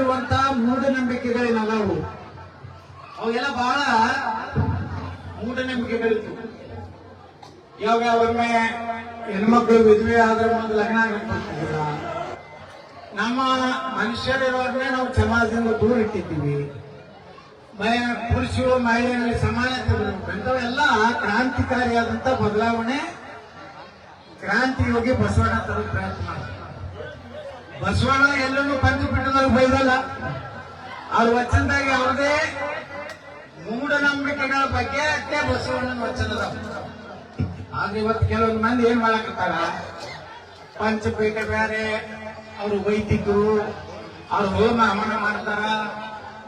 ಇರುವಂತ ಮೂಢನಂಬಿಕೆಗಳೇನಲ್ಲವು ಅವೆಲ್ಲ ಬಹಳ ಮೂಢನಂಬಿಕೆಗಳಿತ್ತು. ಇವಾಗ ಒಮ್ಮೆ ಹೆಣ್ಮಕ್ಳು ಮದುವೆ ಆದ್ರೆ ಒಂದು ಲಗ್ನ ಆಗ್ಲಿಲ್ಲ ನಮ್ಮ ಮನುಷ್ಯರಿರೋರ್ನೇ ನಾವು ಸಮಾಜದಿಂದ ದೂರ ಇಟ್ಟಿದ್ದೀವಿ. ಪುರುಷರು ಮಹಿಳೆಯರಲ್ಲಿ ಸಮಾನತೆ ಇಂಥವೆಲ್ಲ ಕ್ರಾಂತಿಕಾರಿಯಾದಂತ ಬದಲಾವಣೆ ಕ್ರಾಂತಿ ಹೋಗಿ ಬಸವಣ್ಣ ತರೋ ಪ್ರಯತ್ನ ಮಾಡ್ತಾರೆ ಬಸವಣ್ಣ ಎಲ್ಲರೂ ಪಂಚಪೀಠದಲ್ಲಿ ಬೈದಲ್ಲ. ಅವ್ರ ವಚನದಾಗ ಯಾವುದೇ ಮೂಢನಂಬಿಕೆಗಳ ಬಗ್ಗೆ ಅಷ್ಟೇ ಬಸವಣ್ಣನ ವಚನದ ಆದ್ರೆ ಇವತ್ತು ಕೆಲವೊಂದು ಮಂದಿ ಏನ್ ಮಾಡಕತ್ತಾರ? ಪಂಚಪೀಠ ಬೇರೆ, ಅವರು ವೈದಿಕರು ಅವ್ರು ಹೋಮ ಹವನ ಮಾಡ್ತಾರ,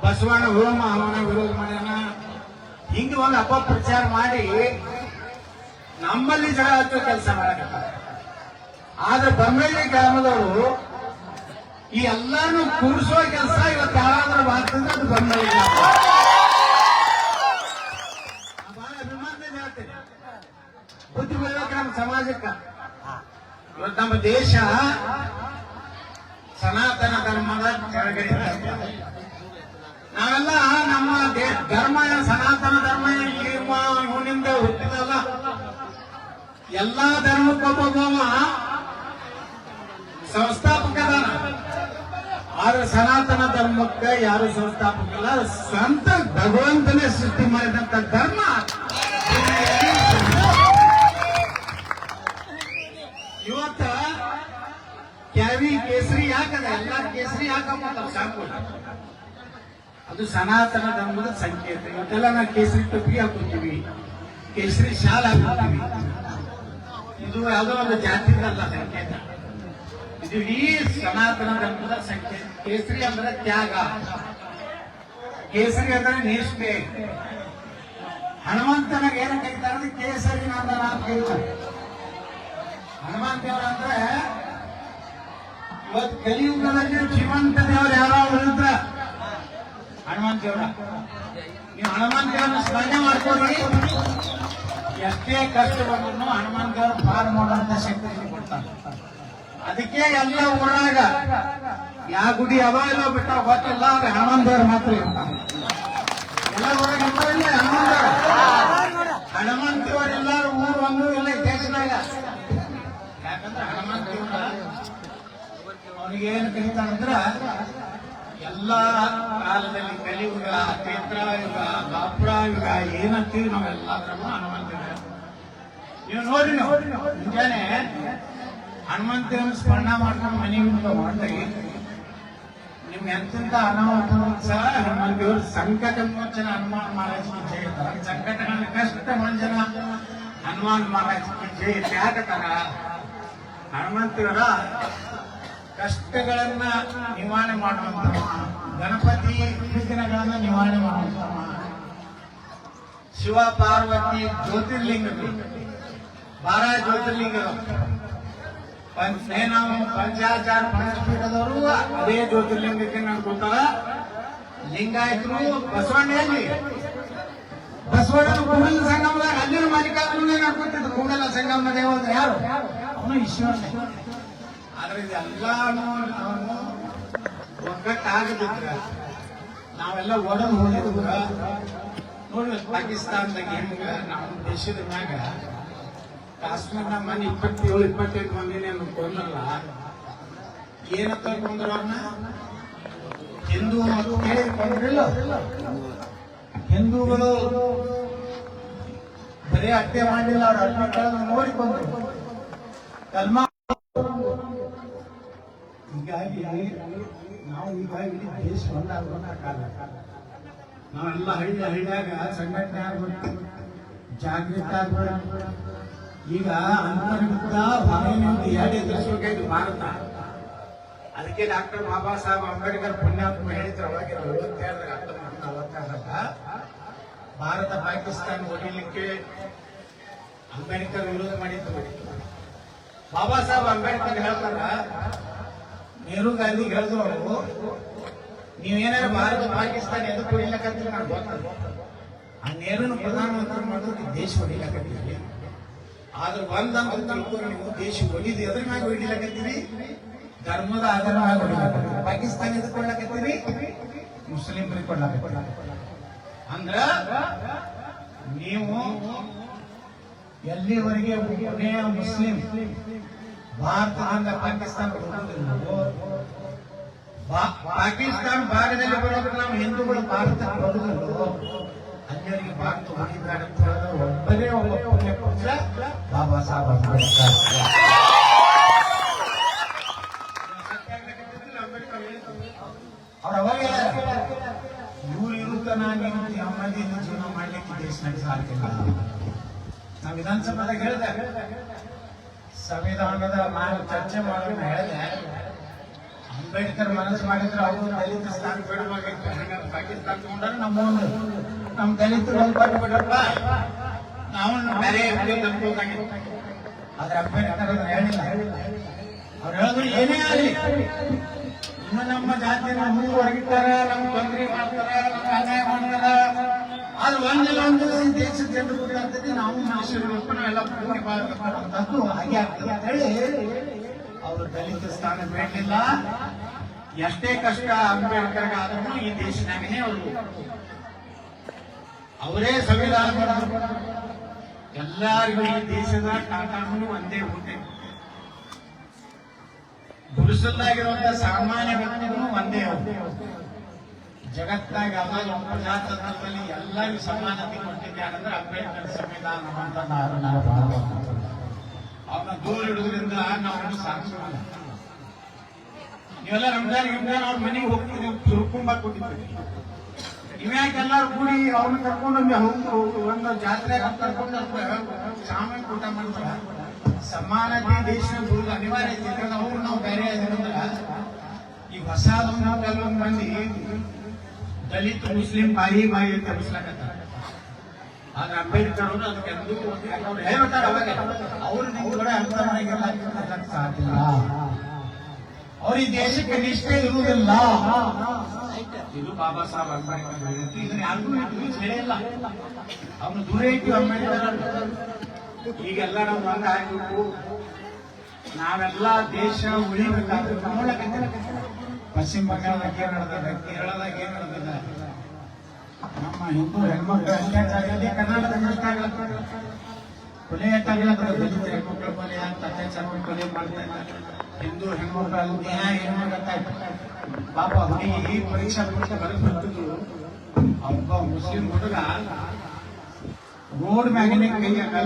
ಬಸವಣ್ಣ ಹೋಮ ಹವನ ವಿರೋಧ ಮಾಡ್ಯಾನ. ಹಿಂಗೆ ಒಂದು ಅಪಪ್ರಚಾರ ಮಾಡಿ ನಮ್ಮಲ್ಲಿ ಜಗಳ ಹಚ್ಚೋ ಕೆಲಸ ಮಾಡಕತ್ತಾರ. ಆದ್ರೆ ಬೊಮ್ಮಳ್ಳಿ ಗ್ರಾಮದವರು ಈ ಎಲ್ಲಾನು ಕೂರಿಸೋ ಕೆಲಸ ಇವತ್ತು ಯಾರಾದ್ರೂ ಮಾಡ್ತಂದ್ರೆ ಅದು ಬಂದಿಲ್ಲ ಬುದ್ಧಿ ಬರ್ಬೇಕು ನಮ್ಮ ಸಮಾಜಕ್ಕ. ನಮ್ಮ ದೇಶ ಸನಾತನ ಧರ್ಮದ ಕೆಳಗಡೆ. ನಾವೆಲ್ಲ ನಮ್ಮ ಧರ್ಮ ಸನಾತನ ಧರ್ಮ ಇವನಿಂದ ಹುಟ್ಟಿದಲ್ಲ. ಎಲ್ಲಾ ಧರ್ಮಕ್ಕೊಬ್ಬ ಸಂಸ್ಥಾಪಕ ಆದ್ರೆ ಸನಾತನ ಧರ್ಮಕ್ಕೆ ಯಾರು ಸಂಸ್ಥಾಪಕಲ್ಲ ಸ್ವಂತ ಭಗವಂತನೇ ಸೃಷ್ಟಿ ಮಾಡಿದಂತ ಧರ್ಮ. ಇವತ್ತ ಕ್ಯಾವಿ ಕೇಸರಿ ಯಾಕದ ಎಲ್ಲ ಕೇಸರಿ ಯಾಕಂಬ ಸಾಕು ಅದು ಸನಾತನ ಧರ್ಮದ ಸಂಕೇತ. ಇವತ್ತೆಲ್ಲ ನಾವು ಕೇಸರಿ ಟೊಪ್ಪಿ ಹಾಕೊತೀವಿ ಕೇಸರಿ ಶಾಲ್ ಹಾಕೋತೀವಿ ಇದು ಯಾವುದೋ ಒಂದು ಜಾತಿದಲ್ಲ ಸಂಕೇತ. ಇಡೀ ಸನಾತನ ಧರ್ಮದ ಸಂಕೇತ ಕೇಸರಿ ಅಂದ್ರೆ ತ್ಯಾಗ. ಕೇಸರಿ ಅಂದ್ರೆ ನಿಷ್ಠೆ. ಹನುಮಂತನಾಗ ಏನ ಕರೀತಾರೆ ಕೇಸರಿ ಅಂತ ಕರೀತಾರೆ ಹನುಮಂತ ದೇವರ ಅಂದ್ರೆ, ಇವತ್ತು ಕಲಿಯುಗದಲ್ಲಿ ಜೀವಂತ ದೇವರು ಯಾರಾದ್ರು ಅಂತ ಹನುಮಂತ ದೇವರ ನೀವು ಹನುಮಂತ ದೇವರನ್ನ ಸ್ಮರಣೆ ಮಾಡ್ಕೊಳ್ಳಿ. ಎಷ್ಟೇ ಕಷ್ಟ ಬಂದ್ರು ಹನುಮಂತ ದೇವರು ಪಾರ್ ಮಾಡುವಂತ ಶಕ್ತಿ ಕೊಡ್ತಾನೆ ಅದಕ್ಕೆ ಎಲ್ಲ ಊರಾಗ ಯಾವ ಗುಡಿ ಇಲ್ಲ ಬಿಟ್ಟ ಗೊತ್ತಿಲ್ಲ ಅಂದ್ರೆ ಹನುಮಂತ ದೇವರು ಮಾತ್ರ. ಇರ್ತಾನೆ ಎಲ್ಲ ಊರಾಗ ಇಲ್ಲ ಹನುಮಂತ ಹನುಮಂತೇವರೆಲ್ಲಾರು ಹನುಮಂತ ದೇವರು ಎಲ್ಲಾರು ಊರು ಒಂದು ಎಲ್ಲ ದೇಶದಾಗ ಯಾಕಂದ್ರೆ ಹನುಮಂತ ಅವನಿಗೇನು ಕರೀತಾನಂದ್ರ ಎಲ್ಲ ಕಾಲದಲ್ಲಿ ಕಲಿಯುಗ, ಕ್ಷೇತ್ರಯುಗ ದಾಪುರಾಯುಗ ಏನಂತೀವಿ ನಾವೆಲ್ಲದ್ರಲ್ಲೂ ಹನುಮಂತ. ನೀವು ನೋಡಿ ನೋಡಿ ಮುಂಜಾನೆ ಹನುಮಂತ ದೇವರ ಸ್ಮರಣ ಮಾಡ್ಕೊಂಡು ಮನೆಗೆ ಹೊರಟಾಗಿ, ನಿಮ್ಗೆ ಎಂತೆಂತ ಅನಾಹುತ ಸಹ ಹನುಮಂತ ದೇವರು ಸಂಕಟ ಮೋಚನ ಹನುಮಾನ್ ಮಹಾರಾಜ್ ಅಂತ ಸಂಕಟಗಳ ಕಷ್ಟ ಮಂಜನ ಹನುಮಾನ್ ಮಹಾರಾಜ್ ಜಯ ತ್ಯಾಗತರ ಹನುಮಂತರ ಕಷ್ಟಗಳನ್ನ ನಿವಾರಣೆ ಮಾಡುವಂತ ಗಣಪತಿ ವಿಘ್ನಗಳನ್ನ ನಿವಾರಣೆ ಮಾಡುವಂತ ಶಿವ ಪಾರ್ವತಿ ಜ್ಯೋತಿರ್ಲಿಂಗ ಬಾರ ಜ್ಯೋತಿರ್ಲಿಂಗಗಳು ಪಂಚ ನಾವು ಪಂಚಾಚಾರ ಪಂಚಪೀಠದವರು ಅದೇ ಜ್ಯೋತಿರ್ಲಿಂಗಕ್ಕೆ ನಡ್ಕೊತಾರ ಲಿಂಗಾಯತರು ಬಸವಣ್ಣಲ್ಲಿ ಬಸವಣ್ಣ ಕೂಡಲ ಸಂಗಮದಾಗ, ಅಲ್ಲಿನ ನಾನು ನಡ್ಕೊತಿದ್ರು ಕೂಡಲ ಸಂಗಮ ಅಂದ್ರೆ ಯಾರು? ಅವನು ಈಶ್ವರನೇ. ಆದ್ರೆ ಇದೆಲ್ಲಾನು ನಾವು ಒಗ್ಗಟ್ಟಾಗದಿದ್ರ ನಾವೆಲ್ಲ ಒಡದು ಹೋಗಿದ್ರ ನೋಡಿ ಪಾಕಿಸ್ತಾನದಾಗ ಹೆಂಗ ನಮ್ಮ ದೇಶದ ಮ್ಯಾಗ ಕಾಶ್ಮೀರ್ನ ಮನೆ ಇಪ್ಪತ್ತೇಳು ಇಪ್ಪತ್ತೆಂಟು ಮಂದಿನ ಕೊಂದಲ್ಲ. ಏನಂತ ಕೊಂದ್ರ ಅವ್ರನ್ನ? ಹಿಂದೂ ಕೊಂದ್ರಿಲ್ಲ. ಹಿಂದೂಗಳು ಬರೀ ಹತ್ಯೆ ಮಾಡಿಲ್ಲ, ಅವ್ರ ಹತ್ಯೆಗಳನ್ನು ನೋಡಿಕೊಂಡ್ರು ಕಲ್ಮಾ ಹೀಗಾಗಿ ನಾವು ಈ ಇಡೀ ದೇಶ ಒಂದಾಗೋಣ ಕಾಲ. ನಾವೆಲ್ಲ ಹಳ್ಳಿ ಹಳ್ಳಿಯಾಗ ಸಂಘಟನೆ ಆಗ್ಬೇಕು, ಜಾಗೃತ ಆಗ್ಬೇಕು. ಈಗ ಅಂತರ್ಮುಕ್ತ ಹೊರಗಿನಿಂದ ಎರಡೇ ಭಾರತ ಅದಕ್ಕೆ ಡಾಕ್ಟರ್ ಬಾಬಾ ಸಾಹೇಬ್ ಅಂಬೇಡ್ಕರ್ ಪುಣ್ಯಾತ್ಮ ಹೇಳಿದ್ರು ಅವಾಗ ಐವತ್ತೆರಡರ ಹತ್ತೊಂಬತ್ತು ನಲವತ್ತೆರಡರ ಭಾರತ, ಪಾಕಿಸ್ತಾನ ಹೊಡಿಲಿಕ್ಕೆ ಅಂಬೇಡ್ಕರ್ ವಿರೋಧ ಮಾಡಿದ್ದು ಬಾಬಾ ಸಾಹೇಬ್ ಅಂಬೇಡ್ಕರ್ ಹೇಳ್ತಾರ, ನೆಹರು ಗಾಂಧಿ ಹೇಳಿದ್ರು ಅವರು ನೀವೇನಾದ್ರು ಭಾರತ, ಪಾಕಿಸ್ತಾನ ಎದು ಹೊಡಿಲಕತ್ತೀರಿ ನಾನು ಗೊತ್ತಲ್ಲ ಆ ನೆಹರುನ ಪ್ರಧಾನಮಂತ್ರಿ ಮಾಡೋದು ದೇಶ ಹೊಡಿಲಕತ್ತೀರಿ ಆದ್ರೆ ಬಂದ ತಿಳ್ಕೊಂಡು ನೀವು ದೇಶ ಹೊಡಿದು ಎದ್ರ ಮ್ಯಾಗ ಹೊಡಿಲಕತ್ತೀರಿ ಧರ್ಮದ ಆಧಾರವಾಗಿ ಹೊಡಿಬೇಕು ಪಾಕಿಸ್ತಾನ ಎದ್ಕೊಳ್ಳಕತ್ತೀರಿ ಮುಸ್ಲಿಂ ಮುಸ್ಲಿಮ್ರಿಗೆ ಕೊಡ್ಲಾಕತ್ತೀರಿ ಅಂದ್ರ ನೀವು ಎಲ್ಲಿವರೆಗೆ ಒಬ್ಬನೇ ಮುಸ್ಲಿಂ? ಭಾರತದಿಂದ ಪಾಕಿಸ್ತಾನ ಪಾಕಿಸ್ತಾನ ಭಾಗದಲ್ಲಿ ಬರೋದ್ರೆ ನಾವು ಹಿಂದೂಗಳು ಭಾರತಕ್ಕೆ ಬರುವುದಿಲ್ಲವೋ ಅನ್ಯರಿಗೆ ಭಾರತ ಹೋಗಿದ್ದಾರೆ ಅಂತ ಅಂಬೇಡ್ಕರ್ ಅವ್ರು ಅವಾಗ ಇವ್ರು ಇರುತ್ತನ ನೆಮ್ಮದಿಯಿಂದ ಜೀವನ ಮಾಡ್ಲಿಕ್ಕೆ ದೇಶ ನಡೆಸಲಾಗಿಲ್ಲ ನಾವು ವಿಧಾನಸಭೆದಾಗ ಹೇಳಿದೆ ಸಂವಿಧಾನದ ಮಾನ ಚರ್ಚೆ ಮಾಡೋಣ ಹೇಳಿದೆ ಅಂಬೇಡ್ಕರ್ ಮನಸ್ಸು ಮಾಡಿದ್ರೆ ಅವರು ದಲಿತ ಸ್ಥಾನ ಬಿಡಬೇಕಾಗಿತ್ತು ಪಾಕಿಸ್ತಾನ ತಗೊಂಡ್ರೆ ನಮ್ಮ ನಮ್ಮ ದಲಿತರು ಒಂದು ಕೊಟ್ಟು ಬಿಡ್ರಪ್ಪ ನಾವು ಬೇರೆ ತಪ್ಪಿದ್ದಾಗಿತ್ತು ಆದ್ರೆ ಅಂಬೇಡ್ಕರ್ ಹೇಳಿಲ್ಲ ಅವ್ರು ಹೇಳಿದ್ರು, ಏನೇ ಆಗಲಿ, ಇನ್ನು ನಮ್ಮ ಜಾತಿನ ಮುಂದುವರೆಗಿಟ್ಟಾರ ನಮ್ಗೆ ತೊಂದರೆ ಮಾಡ್ತಾರ, ನಮ್ಗೆ ಅನ್ಯಾಯ ಮಾಡ್ತಾರ. ಆದ್ರೆ ಒಂದಿಲ್ಲ ಒಂದು ದಿವಸ ಈ ದೇಶದ ಜನರು ಗೊತ್ತಾಗ್ತದೆ ನಾವು ಮನುಷ್ಯರು ನಾವೆಲ್ಲ ಪೂರ್ತಿ ಬಾಳ್ಬೇಕಂತದ್ದು ಹಾಗೆ ಅಂತ ಹೇಳಿ ಅವರು ದಲಿತ ಸ್ಥಾನ ಬೇಡಲಿಲ್ಲ. ಎಷ್ಟೇ ಕಷ್ಟ ಅಂಬೇಡ್ಕರ್ ಆದ್ರೂ ಈ ದೇಶನಾಗನೇ ಅವರು. ಅವರೇ ಸಂವಿಧಾನ ಎಲ್ಲರಿಗೂ ಈ ದೇಶದ ಕಾನೂನು ಒಂದೇ ಊಟೆ. ಗುರುಸಲ್ಲಾಗಿರುವಂತ ಸಾಮಾನ್ಯ ವ್ಯಕ್ತಿಗೂ ಒಂದೇ ಜಗತ್ತಾಗ ಎಲ್ಲ ಪ್ರಜಾತಂತ್ರದಲ್ಲಿ ಎಲ್ಲರಿಗೂ ಸಮಾನತೆ ಕೊಟ್ಟಿದ್ದಾರೆ ಅಂದ್ರೆ ಅಂಬೇಡ್ಕರ್ ಸಂವಿಧಾನ ಅಂತ ನಾವು ನಾವು ಅವನ್ನ ದೂರ ಇಡುವುದರಿಂದ ನಾವು ಸಾಧಿಸೋಣ ನೀವೆಲ್ಲ ರಂಜಾನ್ ಗಿಂಜಾನ್ ಅವ್ರ ಮನೆಗೆ ಹೋಗ್ತೀವಿ ಸುರುಕುಂಬ ಕೊಟ್ಟಿದ್ದೀವಿ ನೀವ್ಯಾಕೆ ಎಲ್ಲಾರು ಕೂಡಿ ಅವ್ರನ್ನ ಕರ್ಕೊಂಡು ಒಂದು ಜಾತ್ರೆ ಕರ್ಕೊಂಡು ಸಾಮಾನ್ಯ ಊಟ ಮಾಡ್ತಾರ. ಸಮಾನತೆ ದೇಶ ಗುರುದು ಅನಿವಾರ್ಯ ಐತಿ ಅವ್ರು ನಾವು ಬೇರೆ ಆಗಿರೋದ್ರ ಈ ಹೊಸ ಕೆಲವೊಂದು ಮಂದಿ ದಲಿತ, ಮುಸ್ಲಿಂ, ಬಾಯಿ ಬಾಯಿ ಅಂತ ಕಲಿಸ್ಲಾಕತ್ತಾರ ಆದ್ರೆ ಅಂಬೇಡ್ಕರ್ ಅವರು ಅದಕ್ಕೆ ಅವ್ರು ಹೇಳ್ತಾರೆ ಅವಾಗ. ಅವ್ರು ನಿಮ್ ಕೂಡ ಅದಕ್ಕೆ ಸಾಧ್ಯ ಅವ್ರು ಈ ದೇಶಕ್ಕೆ ನಿಷ್ಠೆ ಇರುವುದಿಲ್ಲ. ಇದು ಬಾಬಾ ಸಾಹೇಬ್ ಅಂಬೇಡ್ಕರ್ ಹೇಳಿದ್ದು. ಇದನ್ನ ಯಾರಿಗೂ ಇದು ಹೇಳಿಲ್ಲ ಅವನು ದೂರ ಇಟ್ಟು ಅಂಬೇಡ್ಕರ್ ಈಗೆಲ್ಲ ನಾವು ಹಂಗ ಆಗ್ಬೇಕು ನಾವೆಲ್ಲ ದೇಶ ಉಳಿಬೇಕಾದ್ರೆ ನೋಡಕ್ಕೆ ಪಶ್ಚಿಮ ಬಂಗಾಳದಾಗ ಏನ್ ನಡೆದ ಕೇರಳದಾಗ ಏನ್ ನಡೆದ ನಮ್ಮ ಹಿಂದೂ ಹೆಣ್ಮಕ್ಳು ಅತ್ಯಾಚಾರದಲ್ಲಿ ಕರ್ನಾಟಕ ಕೊಲೆ ಎಷ್ಟಾಗಲ್ಲ ದಲಿತ ಹೆಣ್ಮಕ್ಳ ಕೊಲೆ ಅಂತ ಅತ್ಯಾಚಾರ ಕೊಲೆ ಮಾಡ್ತಾ ಇದ್ದಾರೆ. ಹಿಂದೂ ಹೆಣ್ಮಕ್ಳು ನ್ಯಾಯ ಹೆಣ್ಮಕ್ಳು ಪಾಪ ಹುಡುಗಿ ಪರೀಕ್ಷಾ ಪರೀಕ್ಷೆ ಬರೆದು ಬರ್ತಿದ್ರು ಒಬ್ಬ ಮುಸ್ಲಿಂ ಹುಡುಗ. ರೋಡ್ ಮ್ಯಾಗಿನ ಕೈಯ ಕಾಲ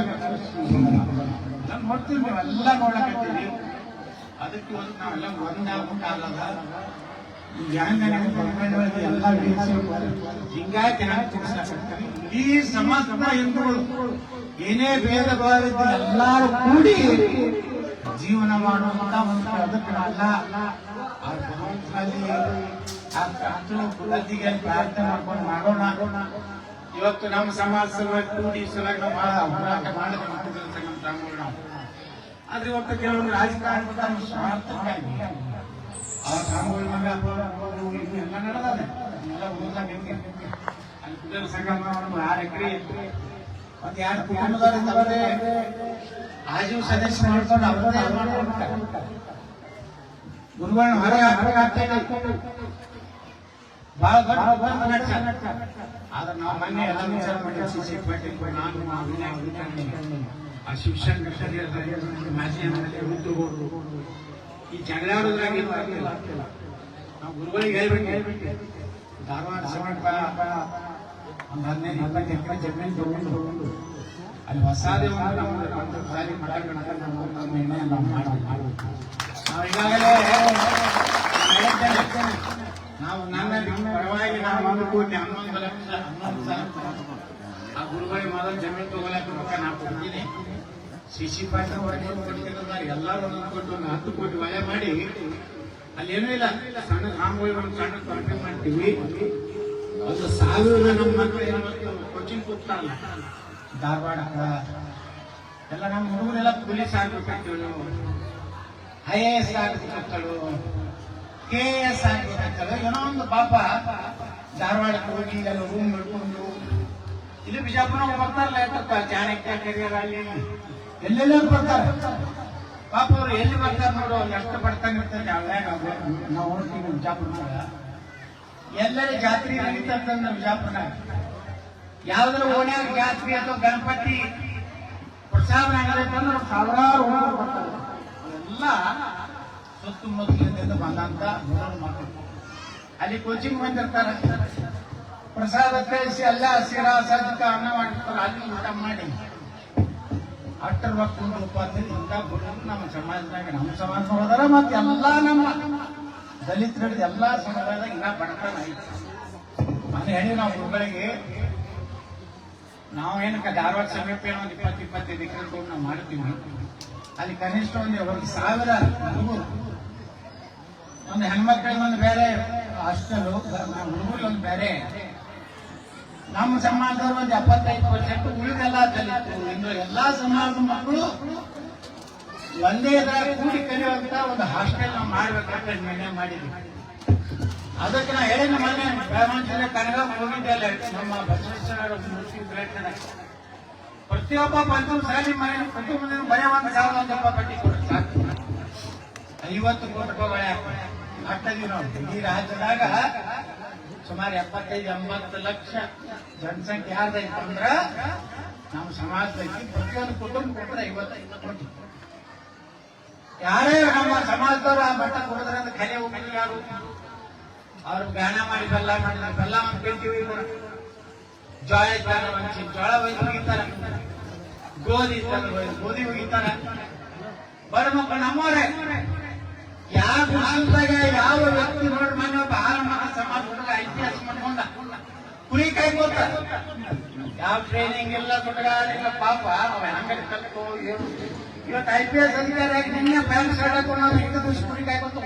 ನಾನು ಅದಕ್ಕೆ ಒಂದು ನಾವೆಲ್ಲ ಒಂದ ಈಗ ಹೆಂಗ ನಮಗೆ ಬಂಗಾಳದಲ್ಲಿ ಎಲ್ಲ ಈ ಸಮಸ್ತ ಏನೇ ಭೇದ ಭಾವ ಎಲ್ಲಾರು ಕೂಡಿ ಜೀವನ ಮಾಡುವಂತ ಒಂದು ಅದಕ್ಕೆ ಅಲ್ಲ ಪ್ರಾರ್ಥನೆ ಕುಲದಿಗೆ ಪ್ರಾರ್ಥನೆ ಮಾಡ್ಕೊಂಡು ಮಾಡೋಣ. ಇವತ್ತು ನಮ್ಮ ಸಮಾಜ ಸಲುವಾಗಿ ಕೂಡಿ ಸಲುವಾಗಿ ನಾವು ಬಹಳ ಹೋರಾಟ ಮಾಡಿದ್ರೆ ಮಕ್ಕಳ ಸಂಘ ಆದ್ರೆ ಇವತ್ತು ಕೆಲವೊಂದು ರಾಜಕಾರಣ ತಮ್ಮ ಸ್ವಾರ್ಥಕ್ಕಾಗಿ ಆ ಸಾಮೂಹಿಕ ಮಗ ಎಲ್ಲ ನಡೆದಾನೆ ಎಲ್ಲ ಓದಾಗ ಅಲ್ಲಿ ಸಂಘ ಮಾಡೋದು ಆರು ಎಕರೆ ಮತ್ತೆ ಯಾರು ಕುಟುಂಬದವ್ರು ಅವರೇ ಆಜೀವ ಸದಸ್ಯ ಮಾಡ್ಕೊಂಡು ಅವ್ರದ್ದೇ ಮಾಡ್ಕೊಂಡು ಗುರುಗಳನ್ನ ಹೊರಗೆ ಹೊರಗೆ ಹಾಕ್ತೇನೆ ಬಹಳ ದೊಡ್ಡ ಆದ್ರೆ ನಾವು ಮೊನ್ನೆ ಎಲ್ಲ ವಿಚಾರ ಮಾಡಿ ಸಿ ಸಿ ಪಾಟೀಲ್ ನಾನು ಆ ಶಿಕ್ಷಣ ಮಾಜಿ ಎಮ್ಎಲ್ಎ ರುದ್ರಗೌಡರು ಈ ಏನು ಆಗ್ತಿಲ್ಲ. ನಾವು ಗುರುಗಳಿಗೆ ಹೇಳ್ಬೇಕು. ಧಾರವಾಡ ಸಮೀಪ ಒಂದು ಹದಿನೈದು ಹದಿನೈದು ಎಕರೆ ಜಮೀನು ತಗೊಂಡು ಅಲ್ಲಿ ಹೊಸದೇ ಒಂದು ನಮ್ಮ ಸಾರಿ ಕಟ್ಟ ನಮ್ಮ ನಿರ್ಣಯ ನಾವು ಮಾಡಿ ನಾವು ನಾವು ನನ್ನ ಪರವಾಗಿ ನಾವು ಆ ಗುರುಗಳಿಗೆ ಮೊದಲು ಜಮೀನು ತಗೊಳಕ್ಕೆ ರೊಕ್ಕ ನಾವು ಕೊಡ್ತೀನಿ. ಶಿಶಿ ಪಾಠ ಎಲ್ಲರೂ ಕೊಟ್ಟು ಒಂದು ಹತ್ತು ಕೋಟಿ ವಯ ಮಾಡಿ ಅಲ್ಲಿ ಏನೂ ಇಲ್ಲ. ಸಣ್ಣ ರಾಮಗಳಿಗೆ ಒಂದು ಸಣ್ಣ ಪಾರ್ಟಿ ಮಾಡ್ತೀವಿ. ಒಂದು ಸಾವಿರ ನಮ್ಮ ಮಕ್ಕಳು ಕೋಚಿಂಗ್ ಧಾರವಾಡ ಎಲ್ಲ ನಮ್ಮ ಹುಡುಗರೆಲ್ಲ ಪೊಲೀಸ್ ಆಗ್ಬೇಕಂತೇಳಿ ಐ ಎ ಎಸ್ ಆಗ್ಬೇಕಂತಳು ಕೆ ಎಸ್ ಆಗ್ಬೇಕಂತಳು ಏನೋ ಒಂದು ಪಾಪ ಧಾರವಾಡಕ್ಕೆ ಹೋಗಿ ಎಲ್ಲ ರೂಮ್ ಹಿಡ್ಕೊಂಡು ಇಲ್ಲಿ ಬಿಜಾಪುರ ಬರ್ತಾರಲ್ಲ ಯಾಕಪ್ಪ ಚಾಣಕ್ಯ ಕೆರಿಯರ್ ಅಲ್ಲಿ ಎಲ್ಲೆಲ್ಲ ಬರ್ತಾರೆ. ಪಾಪ ಅವ್ರು ಎಲ್ಲಿ ಬರ್ತಾರೆ ನೋಡು ಎಷ್ಟು ಬಡತನ ಇರ್ತಾರೆ ಯಾವ್ಯಾಗ ನಾವು ಹೋಗ್ತೀವಿ ಬಿಜಾಪುರನಾಗ ಎಲ್ಲರ ಜಾತ್ರೆ ನಡೀತಂತ ಬಿಜಾಪುರ. ಯಾವ್ದ್ರ ಓಣ್ಯಾಗ ಜಾತ್ರೆ ಅಥವಾ ಗಣಪತಿ ಪ್ರಸಾದ ಅಂದ್ರೆ ಸಾವಿರಾರು ಬರ್ತಾರೆ. ಎಲ್ಲ ಸುತ್ತಮುತ್ತಲಿಂದ ಬಂದಂತ ಹುಡುಗರು ಮಕ್ಕಳು. ಅಲ್ಲಿ ಕೋಚಿಂಗ್ ಬಂದಿರ್ತಾರೆ. ಪ್ರಸಾದ ಕಳಿಸಿ ಎಲ್ಲ ಹಸಿರ ಸಜ್ಜಿಕ ಅನ್ನ ಮಾಡಿರ್ತಾರೆ. ಅಲ್ಲಿ ಊಟ ಮಾಡಿ. ಅಟ್ಟರ ಮಕ್ಕಳು ಉಪಾಧ್ಯಾಯ ಇಂಥ ನಮ್ಮ ಸಮಾಜದಾಗ ನಮ್ಮ ಸಮಾಜ ಹೋದಾರ ಮತ್ತೆ ಎಲ್ಲಾ ನಮ್ಮ ದಲಿತ ಎಲ್ಲ ಸಮುದಾಯದಾಗ ಇನ್ನ ಬಡತನ ಐತಿ. ಮನೆ ಹೇಳಿ ನಾವು ಗುರುಗಳಿಗೆ ನಾವು ಏನಕ್ಕೆ ಧಾರವಾಡ ಸಮೀಪ ಏನೋ ಒಂದು ಇಪ್ಪತ್ತು, ಇಪ್ಪತ್ತೈದು ಎಕರೆ ತಗೊಂಡು ನಾವು ಮಾಡ್ತೀವಿ. ಅಲ್ಲಿ ಕನಿಷ್ಠ ಒಂದು ಒಂದು ಸಾವಿರ ಹುಡುಗರು ಒಂದು ಹೆಣ್ಮಕ್ಳಿಗೆ ಒಂದು ಬೇರೆ ಹಾಸ್ಟೆಲ್ ಹುಡುಗರಿಗೆ ಒಂದು ಬೇರೆ. ನಮ್ಮ ಸಮಾಜದವ್ರು ಒಂದು ಎಪ್ಪತ್ತೈದು ಪರ್ಸೆಂಟ್ ಉಳಿದೆಲ್ಲ ಕಲಿತು ಇನ್ನು ಎಲ್ಲಾ ಸಮಾಜದ ಮಕ್ಕಳು ಒಂದೇ ಕೂಡಿ ಕಲಿಯುವಂತ ಒಂದು ಹಾಸ್ಟೆಲ್ ನಾವು ಮಾಡ್ಬೇಕಂತ ನಿರ್ಣಯ ಮಾಡಿದ್ವಿ ಅದಕ್ಕೆ ನಾ ಹೇಳಿನ ಮೊನ್ನೆ ಜಿಲ್ಲೆ ಕನ್ನಡ ಮೂವ್ಮೆಂಟ್ ನಮ್ಮ ಬಸವೇಶ್ವರ ಮೂರ್ತಿ ಪ್ರಯತ್ನ ಪ್ರತಿಯೊಬ್ಬ ಬಂದು ಶಾಲಿ ಮನೆ ಪ್ರತಿಯೊಂದು ಬರೀ ಒಂದು ಸಾವಿರ ಒಂದು ರೂಪಾಯಿ ಐವತ್ತು ಕೋಟಿ ರೂಪಾಯಿ ಹಾಕ್ತಿದೀವಿ ನಾವು ಈ ರಾಜ್ಯದಾಗ ಸುಮಾರು ಎಪ್ಪತ್ತೈದು, ಎಂಬತ್ತು ಲಕ್ಷ ಜನಸಂಖ್ಯೆ ಯಾರ್ದೈತೆ ಅಂದ್ರ ನಮ್ಮ ಸಮಾಜದಲ್ಲಿ ಪ್ರತಿಯೊಂದು ಕುಟುಂಬ ಕೊಟ್ಟರೆ ಐವತ್ತೈದು ಕೋಟಿ. ಯಾರೇ ನಮ್ಮ ಸಮಾಜದವರು ಆ ಮಟ್ಟ ಕೊಡಿದ್ರೆ ಖಾಲಿ ಹೋಗಿದ್ರು ಯಾರು ಅವ್ರು ಗಾಣ ಮಾಡಿ ಬೆಲ್ಲ ಮಾಡಿದ್ರೆ ಬೆಲ್ಲ ಒಂದು ಕೇಳ್ತೀವಿ ಜೋಳ ಇದ್ದಾರ ಮನುಷ್ಯ, ಜೋಳ ಒಯ್ದು ಹೋಗಿತ್ತಾರ ಗೋಧಿ ಒಯ್ದು ಗೋಧಿ ಹೋಗಿತ್ತಾರ ಬರ ಮಕ್ಕಳು ನಮ್ಮವರೇ. ಯಾವ ಕುಟುಂಬದಾಗ ಯಾವ ವ್ಯಕ್ತಿ ನೋಡಿ ಮನೆ ಒಬ್ಬ ಆರು ಮಕ್ಕಳ ಸಮಾಜ ಹುಡುಗ ಐ ಪಿ ಎಸ್ ಮಾಡ್ಕೊಂಡ. ಕುರಿ ಕಾಯ್ಕೋತ ಯಾವ ಟ್ರೈನಿಂಗ್ ಇಲ್ಲ ಇಲ್ಲ ಪಾಪ. ಅವ ಕಲ್ತು ಇವತ್ತು ಐ ಪಿ ಎಸ್ ಅಧಿಕಾರಿ ಆಗಿ ನಿನ್ನೆ ಪ್ಯಾಂಟ್ ಶರ್ಟ್ ಹಾಕೊಂಡು ನಾವು ಇಟ್ಟು ದಿವಸ ಕುರಿ ಕಾಯ್ಕೋತ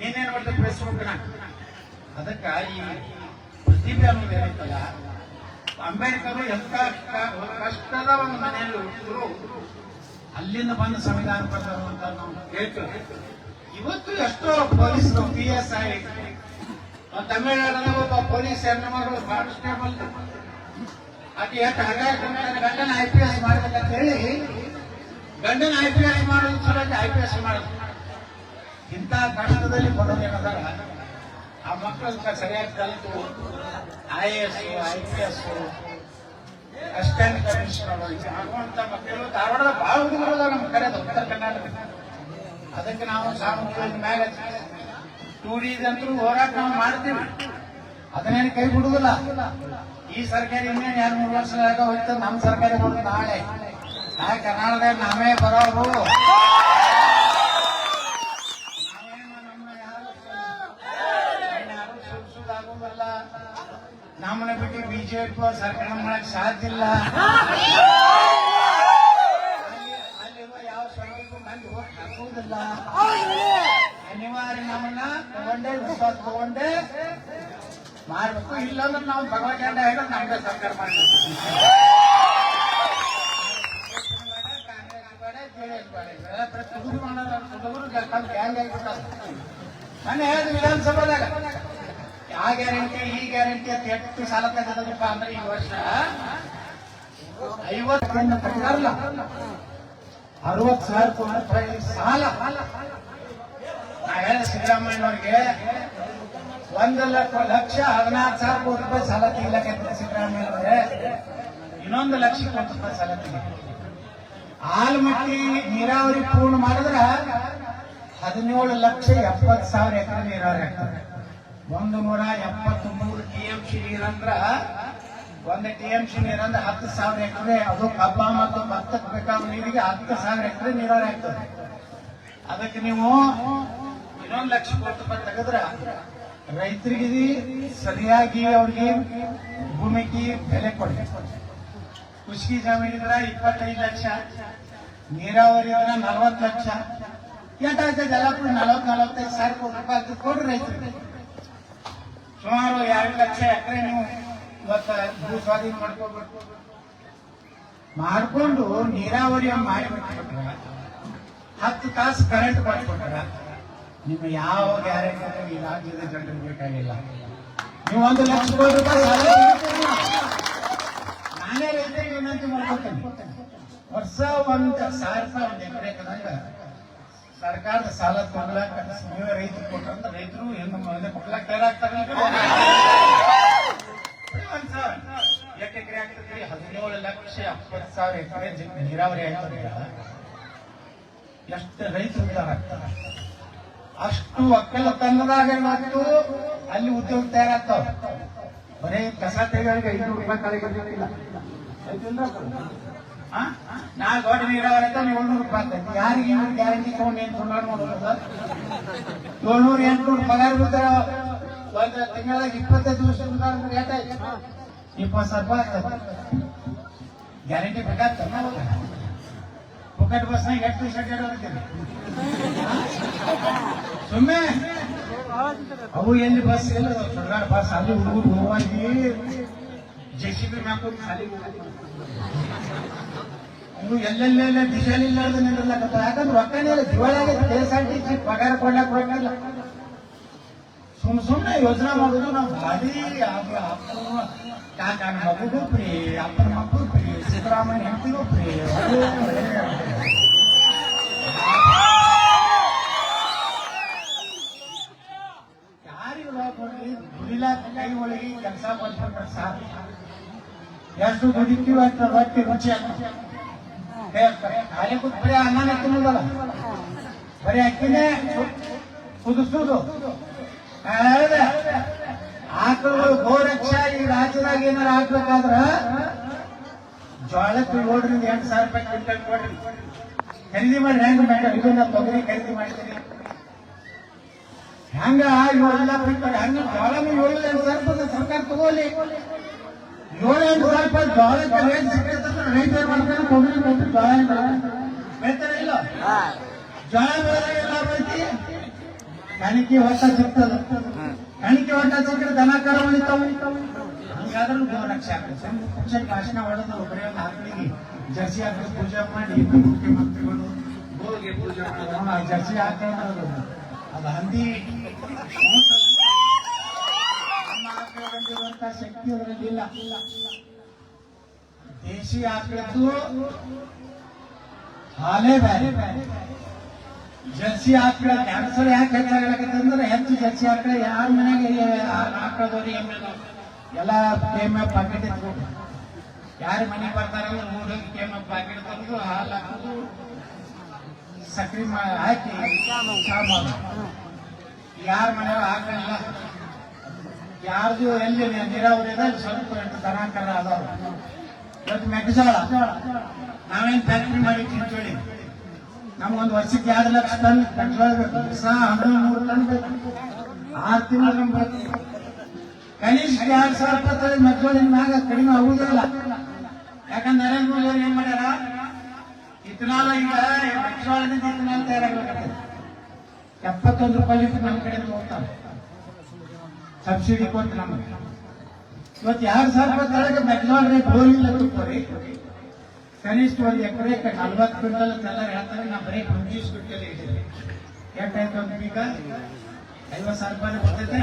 ನಿನ್ನೆ ನೋಡಿದ ಫೇಸ್ಬುಕ್ ಅದಕ್ಕ ಈ ಪ್ರತಿಭೆ ಅನ್ನೋದು ಏನೈತಲ್ಲ, ಅಂಬೇಡ್ಕರ್ ಎಂತ ಕಷ್ಟದ ಒಂದು ಮನೆಯಲ್ಲಿ ಹುಟ್ಟಿದ್ರು ಅಲ್ಲಿಂದ ಬಂದು ಸಂವಿಧಾನ ಪಡೆದರು ಅಂತ ನಾವು ಹೇಳ್ತೀವಿ. ಇವತ್ತು ಎಷ್ಟೋ ಪೊಲೀಸ್ ಪಿ ಎಸ್ ಐ ತಮಿಳ್ನಾಡಿನ ಒಬ್ಬ ಪೊಲೀಸ್ ಹೆಣ್ಣು ಮಗಳು ಕಾನ್ಸ್ಟೇಬಲ್ ಅದು ಎಷ್ಟು ಹಠ ಗಂಡನ ಐ ಪಿ ಎಸ್ ಮಾಡ್ಬೇಕಂತ ಹೇಳಿ, ಗಂಡನ ಐ ಪಿ ಎಸ್ ಮಾಡೋದು ಸಲುವಾಗಿ ಐ ಪಿ ಎಸ್ ಮಾಡೋದು. ಇಂಥ ಕಷ್ಟದಲ್ಲಿ ಬಡವರೇನದಾರ ಆ ಮಕ್ಕಳ ಸರಿಯಾಗಿ ಕಲಿತು I A S I P S assistant commissioner ಆಗುವಂತ ಮಕ್ಕಳು ಧಾರವಾಡದ ಬಹಳ ಹುಡುಗರು ನಮ್ಮ ಕರೆ ಉತ್ತರ ಕರ್ನಾಟಕ. ಅದಕ್ಕೆ ನಾವು ಸಾಮೂಹಿಕ ಮ್ಯಾಗ ಟೂರಿದಂತೂ ಹೋರಾಟ ನಾವು ಮಾಡ್ತೀವಿ. ಅದನ್ನೇನು ಕೈ ಬಿಡುವುದಿಲ್ಲ. ಈ ಸರ್ಕಾರ ಇನ್ನೇನು ಎರಡು ಮೂರು ವರ್ಷದಾಗ ಹೋಯ್ತು, ನಮ್ಮ ಸರ್ಕಾರ ಬಿಡುದು ನಾಳೆ. ನಾಳೆ ಕರ್ನಾಟಕದಾಗ ನಾವೇ ಬರೋರು ಅವ್ರು ಸರ್ಕಾರ ಮಾಡಕ್ ಸಾಧ್ಯ ಇಲ್ಲ. ಅನಿವಾರ್ಯ ನಮ್ಮನ್ನ ತಗೊಂಡೇ, ವಿಶ್ವಾಸ ತಗೊಂಡೇ ಮಾಡ್ಬೇಕು. ಇಲ್ಲಾಂದ್ರೆ ನಾವು ಭಗವತ್ ಹೇಳೋದು ನಮ್ಗೆ ಸರ್ಕಾರ ಮಾಡಬೇಕು. ಮಾಡೋದು ಹುಡುಗರು ಆಗಿಬಿಟ್ಟಾರ ಮೊನ್ನೆ ಹೇಳಿದ ವಿಧಾನಸಭಾದಾಗ. ಆ ಗ್ಯಾರಂಟಿ, ಈ ಗ್ಯಾರಂಟಿ ಅಂತ ಎಷ್ಟು ಸಾಲ ತೆಗೆದಪ್ಪ ಅಂದ್ರೆ ಈ ವರ್ಷ ಐವತ್ತು ಕಟ್ಟಾರಲ್ಲ ಅರವತ್ತು ಸಾವಿರ ಕೋಟಿ ರೂಪಾಯಿ ಸಾಲ. ಹೇಳ ಸಿದ್ದರಾಮಯ್ಯವ್ರಿಗೆ ಒಂದು ಲಕ್ಷ ಲಕ್ಷ ಹದಿನಾರು ಸಾವಿರ ಕೋಟಿ ರೂಪಾಯಿ ಸಾಲ ತೆಗಿಲಕ್ಕೆ ಸಿದ್ದರಾಮಯ್ಯನವ್ರೆ, ಇನ್ನೊಂದು ಲಕ್ಷ ಕೋಟಿ ರೂಪಾಯಿ ಸಾಲ ತೆಗಿ. ಆಲ್ಮಟ್ಟಿ ನೀರಾವರಿ ಪೂರ್ಣ ಮಾಡಿದ್ರ ಹದಿನೇಳು ಲಕ್ಷ ಎಪ್ಪತ್ತು ಸಾವಿರ ಎಕರೆ ನೀರಾವರಿ ಆಗ್ತದೆ. ಒಂದು ನೂರ ಎಪ್ಪತ್ತ್ ಮೂರು ಟಿ ಎಂ ಸಿ ನೀರಂದ್ರ, ಒಂದು ಟಿ ಎಂ ಸಿ ನೀರಂದ್ರೆ ಹತ್ತು ಸಾವಿರ ಎಕರೆ, ಅದು ಕಬ್ಬ ಮತ್ತು ಭತ್ತಕ್ಕೆ ಬೇಕಾದ ನೀರಿಗೆ ಹತ್ತು ಸಾವಿರ ಎಕರೆ ನೀರಾವರಿ ಆಗ್ತದೆ. ಅದಕ್ಕೆ ನೀವು ಇನ್ನೊಂದು ಲಕ್ಷ ಕೋಟಿ ರೂಪಾಯಿ ತೆಗೆದ್ರ ರೈತರಿಗೆ ಸರಿಯಾಗಿ ಅವ್ರಿಗೆ ಭೂಮಿಗೆ ಬೆಲೆ ಕೊಡಿ ಕೃಷಿ ಜಮೀನಿದ್ರ ಇಪ್ಪತ್ತೈದು ಲಕ್ಷ, ನೀರಾವರಿ ಅವರ ನಲವತ್ತು ಲಕ್ಷ. ಎಷ್ಟಾಗ್ತದೆ ಎಲ್ಲ ಕೂಡ ನಲವತ್ತು ನಲವತ್ತೈದು ಸಾವಿರ ಕೋಟಿ ರೂಪಾಯಿ ಕೊಡ್ರಿ ರೈತರಿಗೆ. ಸುಮಾರು ಎರಡು ಲಕ್ಷ ಎಕರೆ ನೀವು ಇವತ್ತ ಭೂ ಸ್ವಾಧೀನ ಮಾಡ್ಕೋಬೇಕು ಮಾಡ್ಕೊಂಡು ನೀರಾವರಿ ಮಾಡಿಬಿಟ್ಬಿಟ್ರೆ ಹತ್ತು ತಾಸು ಕರೆಂಟ್ ಮಾಡಿಕೊಟ್ರ ನಿಮ್ಮ ಯಾವ ಗ್ಯಾರಂಟಿ ಈ ರಾಜ್ಯದ ಜನರಿಗೆ ಬೇಕಾಗಿಲ್ಲ. ನೀವು ಒಂದು ಲಕ್ಷ ಕೋಟಿ ರೂಪಾಯಿ. ನಾನೇ ರೈತರಿಗೆ ವಿನಂತಿ ಮಾಡ್ಕೊತೇನೆ ವರ್ಷ ಒಂದು ಸಾವಿರ ರೂಪಾಯಿ ಒಂದ್ ಎಕರೆ ಸರ್ಕಾರದ ಸಾಲ ತಗೊಳಕ ನೀವೇ ರೈತರು ಕೊಟ್ಟಂತ ರೈತರು ಏನು ಮನೆ ಕೊಡ್ಲಾಕ ತಯಾರಾಗ್ತಾರೆ ಎಷ್ಟು ಎಕರೆ ಹದಿನೇಳು ಲಕ್ಷ ಎಪ್ಪತ್ತು ಸಾವಿರ ಎಕರೆ ನೀರಾವರಿ ಆಗ್ತದೆ ಎಷ್ಟು ರೈತರು ತಯಾರಾಗ್ತಾರೆ ಅಷ್ಟು ಒಕ್ಕಲತನದಾಗ ಏನಾಗ್ತು ಅಲ್ಲಿ ಉದ್ಯೋಗ ತಯಾರಾಗ್ತಾವ. ಬರೀ ಕಸ ತೆಗೆಯೋರಿಗೆ ಐನೂರು ರೂಪಾಯಿ ಕಳೆ ಬರ್ಲಿಕ್ಕಿಲ್ಲ ನಾ ದೊಡ್ಡ ನೀರಾವರಿ ಆಯ್ತಾ ಏಳ್ನೂರು ರೂಪಾಯಿ ಆಗ್ತೈತಿ ಯಾರಿಗೆ ಏನಾದ್ರು ಗ್ಯಾರಂಟಿ ತಗೊಂಡು ಏನು ಸುಳ್ಳು ಮಾಡೋದು ಸರ್. ಏಳ್ನೂರು, ಎಂಟ್ನೂರು ಪಗಾರ ಬಿಡ್ತಾರ? ಒಂದ್ ತಿಂಗಳಾಗ ಇಪ್ಪತ್ತೈದು ದಿವಸ ಅಂದ್ರೆ ಏಟಾಯ್ತು ಇಪ್ಪತ್ತು ಸಾವಿರ ರೂಪಾಯಿ ಆಗ್ತದೆ. ಗ್ಯಾರಂಟಿ ಬೇಕಾಗ್ತದೆ. ಪುಕ್ಕಟ್ ಬಸ್ನಾಗ ಎಷ್ಟು ದಿವಸ ಅಡ್ಡಾಡೋದಿಲ್ಲ ಸುಮ್ಮನೆ ಅವು ಎಲ್ಲಿ ಬಸ್ ಇಲ್ಲ ಸುಳ್ಗಾಡ ಬಸ್, ಅಲ್ಲಿ ಹುಡುಗರು ಹೋಗಿ ಜೆಸಿಬಿ ಮ್ಯಾಕು ಖಾಲಿ. ಇವು ಎಲ್ಲೆಲ್ಲೆಲ್ಲ ಡಿಸೇಲ್ ಇಲ್ಲಾರ್ದು ನಿಂದ್ರಲಕತ್ತ ಯಾಕಂದ್ರೆ ರೊಕ್ಕನೇ ಇಲ್ಲ. ದಿವಾಳಿ ಆಗೈತೆ. ಕೆ ಎಸ್ ಟಿ ಸಿ ಪಗಾರ ಕೊಡ್ಲಾಕ ರೊಕ್ಕ ಸುಮ್ ಸುಮ್ಮನೆ ಯೋಜನೆ ಮಾಡೋದು ನಾವು ಭಾರಿ ಕಾಕನ ಮಗುಗೂ ಫ್ರೀ ಅಪ್ಪನ ಮಕ್ಕಳು ಫ್ರೀ ಸಿದ್ದರಾಮಯ್ಯ ಹೆಂಡತಿಗೂ ದುಡಿಲಾಕ ಕೈ ಒಳಗೆ ಕೆಲಸ ಮಾಡ್ಕೊಂಡ್ರೆ ಸಾಕು. ಎಷ್ಟು ದುಡಿತೀವಿ ಅಂತ ರುಚಿ ಆಗ್ತದೆ. ಖಾಲಿ ಕೂತ್ ಬರೀ ಅನ್ನ ತಿನ್ನೋದಲ್ಲ. ಬರೀ ಅಕ್ಕಿನೇ ಕುದಿಸೋದು? ಆಕಳುಗಳು ಗೋರಕ್ಷ ಈ ರಾಜ್ಯದಾಗ ಏನಾರ ಹಾಕ್ಬೇಕಾದ್ರ ಜೋಳಕ್ಕೆ ನೋಡ್ರಿ ಎಂಟು ಸಾವಿರ ರೂಪಾಯಿ ಕ್ವಿಂಟಲ್ ಕೊಡ್ರಿ. ಖರೀದಿ ಮಾಡಿ, ಹೆಂಗ್ ಮೇಡಮ್ ಇದು ನಾ ತೊಗರಿ ಖರೀದಿ ಮಾಡ್ತೀನಿ. ಹೆಂಗ ಇವೆಲ್ಲ ಬಿಟ್ಟು ಹಂಗ ಜೋಳನು ಏಳು ಎಂಟು ಸಾವಿರ ರೂಪಾಯಿ ಸರ್ಕಾರ ತಗೋಲಿ ಏಳು ಎಂಟು ಸಾವಿರ ರೂಪಾಯಿ ಜೋಳಕ್ಕೆ ರೇಟ್ ಸಿಕ್ಕೈತಂದ್ರೆ ರೈತ ಏನ್ ಮಾಡ್ತಾನೆ ತೊಗರಿ ಕೊಟ್ಟು ಜೋಳ ಏನ್ ಬೆಳಿತಾನೆ? ಬೆಳಿತಾನೆ ಇಲ್ಲ ಜೋಳ ಬೆಳೆದಾಗ ಲಾಭ ಐತಿ ಕಣಿಕೆ ಹೊಟ್ಟ ಸಿಗ್ತದ ಕಣಿಕೆ ಹೊಟ್ಟ ಸಿಕ್ಕರೆ ದನ ಕರ ಉಳಿತಾವ ಹಂಗಾದ್ರೂ ಗೋರಕ್ಷೆ ಆಗ್ತದೆ ಪಕ್ಷದ ಭಾಷಣ ಹೊಡೆದು ಬರೀ ಒಂದು ಆಕಳಿಗೆ ಜರ್ಸಿ ಹಾಕಿ ಪೂಜೆ ಮಾಡಿ ಮುಖ್ಯಮಂತ್ರಿಗಳು ಗೋಗೆ ಪೂಜೆ ಮಾಡೋದು ಆ ಜರ್ಸಿ ಹಾಕೋದು ಅದು ಹಂದಿ ನಮ್ಮ ಆಕಳಲ್ಲಿರುವಂತ ಶಕ್ತಿ ಅದರಲ್ಲಿ ಇಲ್ಲ ದೇಶಿ ಆಕಳದ್ದು ಹಾಲೇ ಬೇರೆ ಜರ್ಸಿ ಆಕಳ ಕ್ಯಾನ್ಸರ್ ಯಾಕೆ ಹೆಚ್ಚಾಗಲಕತ್ತಂದ್ರೆ ಹೆಚ್ಚು ಜರ್ಸಿ ಆಕಳ ಯಾರ ಮನೆಗೆ ಆಕಳದವ್ರಿ ಎಮ್ಮೆದು ಎಲ್ಲ ಕೇಮ ಪಾಕೆಟ್ ಎತ್ಕೊಂಡು ಯಾರ ಮನೆಗೆ ಬರ್ತಾರಲ್ಲ ಮೂರು ಕೇಮ ಪಾಕೆಟ್ ತಂದು ಹಾಲು ಹಾಕೋದು ಸಕ್ರೆ ಹಾಕಿ ಸಾಮಾನು ಯಾರ ಮನೆಯವ್ರು ಹಾಕಲ್ಲ ಯಾರ್ದು ಎಲ್ಲಿ ನೀರಾವರಿ ಅಲ್ಲಿ ಸ್ವಲ್ಪ ಎಂಟು ದನ ಅದಾವ ಇವತ್ತು ಮೆಕ್ಕೆಜೋಳ. ನಾವೇನ್ ಫ್ಯಾಕ್ಟ್ರಿ ಮಾಡಿ ತಿಂತೀವಿ ನಮ್ಗೊಂದು ವರ್ಷಕ್ಕೆ ಎರಡು ಲಕ್ಷ ಟನ್ ಮೆಕ್ಕೆಜೋಳ ಹನ್ನೊಂದು ಟನ್ ಬೇಕು. ಆರು ತಿಂಗಳು ಬೇಕು ಕನಿಷ್ಠ ಎರಡು ಸಾವಿರ ರೂಪಾಯಿ ಮೆಕ್ಕೆಜೋಳಿನ ಮ್ಯಾಗ ಕಡಿಮೆ ಆಗುದಿಲ್ಲ ಯಾಕಂದ್ರೆ ನರೇಂದ್ರ ಮೋದಿ ಅವ್ರು ಏನ್ ಮಾಡ್ಯಾರ? ಇಥನಾಲ್ ಈಗ ಮೆಕ್ಕೆಜೋಳದಿಂದ ಇಥನಾಲ್ ತಯಾರಾಗಬೇಕಾಗ್ತದೆ. ಎಪ್ಪತ್ತೊಂದು ರೂಪಾಯಿ ನಮ್ಮ ಕಡೆ ಹೋಗ್ತಾರೆ ಸಬ್ಸಿಡಿ ಕೊಟ್ಟು ನಮಗೆ. ಇವತ್ತು ಯಾರು ಸಾವಿರ ರೂಪಾಯಿ ತಳಗೆ ಮೆಕ್ಕೆಜೋಳ ರೇಟ್ ಹೋಗಿಲ್ಲ ಕನಿಷ್ಠ ಒಂದು ಎಕರೆಗೆ ನಲ್ವತ್ತು ಕ್ವಿಂಟಲ್ ಎಲ್ಲ ಹೇಳ್ತಾರೆ. ನಾ ಬರೀ ಪಂಚೀಸ್ ಕ್ವಿಂಟಲ್ ಇದ್ದೀವಿ ಎಷ್ಟಾಯ್ತು ಐವತ್ತು ಸಾವಿರ ರೂಪಾಯಿ ಬರ್ತೈತೆ.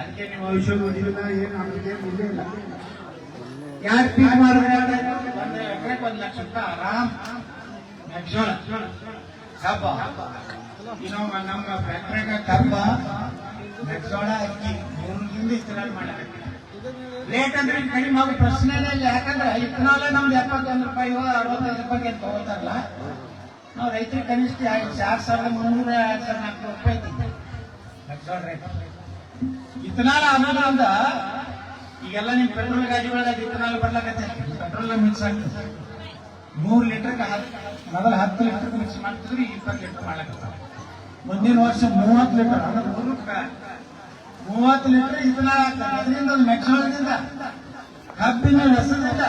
ಅದಕ್ಕೆ ನೀವು ಔಷಧ ಹೊಡಿಲ್ಲ ಏನು ಆಗುತ್ತೆ ಇಲ್ಲೇ ಯಾರು ಪೀಕ್ ಮಾಡಿದ್ರೆ ಒಂದು ಎಕರೆಗೆ ಒಂದು ಲಕ್ಷ ರೂಪಾಯಿ ಆರಾಮ್. ಕಬ್ಬ ಇನ್ನೊಬ್ಬ ನಮ್ಮ ಫ್ಯಾಕ್ಟ್ರಿಯಾಗ ಕಬ್ಬ ಮೆಕ್ಕೆಜೋಳ ಅಕ್ಕಿ. ಮೂರರಿಂದ ಇತನಾಲ್ ಮಾಡಬೇಕು. ರೇಟ್ ಅಂದ್ರೆ ಕಡಿಮೆ ಆಗೋ ಪ್ರಶ್ನೆನೇ ಇಲ್ಲ. ಯಾಕಂದ್ರೆ ಇತ್ನಾಲೇ ನಮ್ದು ಎಪ್ಪತ್ತೊಂದು ರೂಪಾಯಿ ಅರವತ್ತೈದು ರೂಪಾಯಿ ಅಂತ ತಗೋತಾರಲ್ಲ. ನಾವು ರೈತರಿಗೆ ಕನಿಷ್ಠ ಆರು ಸಾವಿರದ ಮುನ್ನೂರ ಎರಡು ಸಾವಿರದ ನಾಲ್ಕು ರೂಪಾಯಿ ಐತಿ. ಮೆಕ್ಕೆಜೋಳ ರೇಟ್ ಅಂದ ಈಗೆಲ್ಲ ನಿಮ್ ಪೆಟ್ರೋಲ್ ಗಾಡಿಗಳಾಗ ಇತನಾಲ್ ಬರ್ಲಾಕತ್ತೆ. ಪೆಟ್ರೋಲ್ ಮಿಕ್ಸ್ ಆಗ್ತದೆ. ಮೂರ್ ಲೀಟರ್ ಮೊದಲು ಹತ್ತು ಲೀಟರ್ ಮಿಕ್ಸ್ ಮಾಡ್ತಿದ್ರು ಇಪ್ಪತ್ತು ಲೀಟರ್ ಮಾಡ್ಲಾಕತ್ತ ಮುಂದಿನ ವರ್ಷ ಮೂವತ್ತು ಲೀಟರ್ ಅಂದ್ರೆ ಮೂವತ್ತು ಲೀಟರ್ ಇದನ್ನ ಅದರಿಂದ ಮೆಕ್ಕಳದಿಂದ ಕಬ್ಬಿನ ರಸದಿಂದ.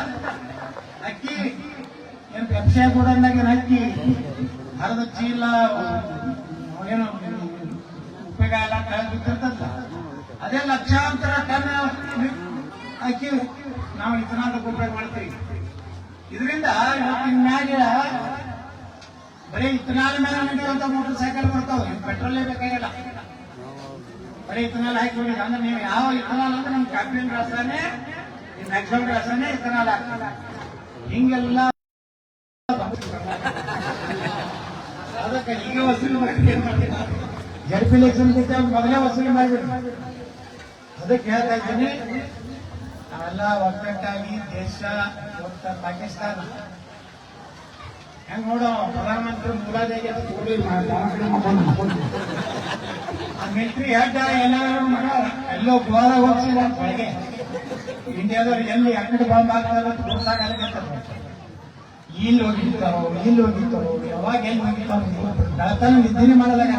ಅಕ್ಕಿ, ಏನು ವ್ಯವಸಾಯ ಗೋಡನ್ನಾಗಿನ ಅಕ್ಕಿ ಹರದ ಚೀಲ, ಏನು ಉಪ್ಪಿಗೆ ಎಲ್ಲ ಕಳೆದಿರ್ತದ ಅದೇ ಲಕ್ಷಾಂತರ ಟನ್ ಅಕ್ಕಿ ನಾವು ಇದನ್ನ ಉಪಯೋಗ ಮಾಡ್ತೀವಿ. ಇದರಿಂದ ಇವತ್ತಿನ ಮ್ಯಾಗ ಬರೀ ಇಥನಾಲ್ ಮೇಲೆ ನಡೆಯುವಂತ ಮೋಟರ್ ಸೈಕಲ್ ಬರ್ತಾವ. ಪೆಟ್ರೋಲೇ ಬೇಕಾಗಿಲ್ಲ. ಬರೀ ಇಥನಾಲ್ ಹಾಕಿ ಅಂದ್ರೆ ನೀವು ಯಾವ ಇಥನಾಲ್ ಅಂದ್ರೆ ನಮ್ ಕಬ್ಬಿನ ರಸನೇ ಮ್ಯಾಕ್ಸಿಮಮ್ ರಸನೇ ಇಥನಾಲ್ ಹಾಕ್ತಾರೆ. ಹಿಂಗೆಲ್ಲ ಅದಕ್ಕೆ ಈಗ ವಸೂಲಿ ಮಾಡಿ ಜಡ್ಪಿ ಎಲೆಕ್ಷನ್ ಮೊದಲೇ ವಸೂಲಿ ಮಾಡಿದ್ರು. ಅದಕ್ಕೆ ಹೇಳ್ತಾ ಇದ್ದೀನಿ, ನಾವೆಲ್ಲ ಒಗ್ಗಟ್ಟಾಗಿ ದೇಶ ಪಾಕಿಸ್ತಾನ. ಹೆಂಗ್ ನೋಡೋ, ಪ್ರಧಾನಮಂತ್ರಿ ಮುಲಾದೇಗೆ ಕೂಡಿ ಮಿಲಿಟರಿ ಹೆಡ್ ಎಲ್ಲರೂ ಮಗ. ಎಲ್ಲೋ ಗೋರ ಹೋಗ್ಸಿಲ್ಲ ಒಳಗೆ ಇಂಡಿಯಾದವ್ರು ಎಲ್ಲಿ ಅಕ್ಕಡ ಬಾಂಬ್ ಹಾಕ್ತಾರ ತೋರ್ಸಾಗತ್ತೆ ಇಲ್ಲಿ ಹೋಗಿರ್ತಾರೋ ಇಲ್ಲಿ ಹೋಗಿರ್ತಾರೋ ಯಾವಾಗ ಎಲ್ಲಿ ಹೋಗಿರ್ತಾರೋ ಬೆಳತನ ನಿದ್ದಿನೇ ಮಾಡಲಾಗ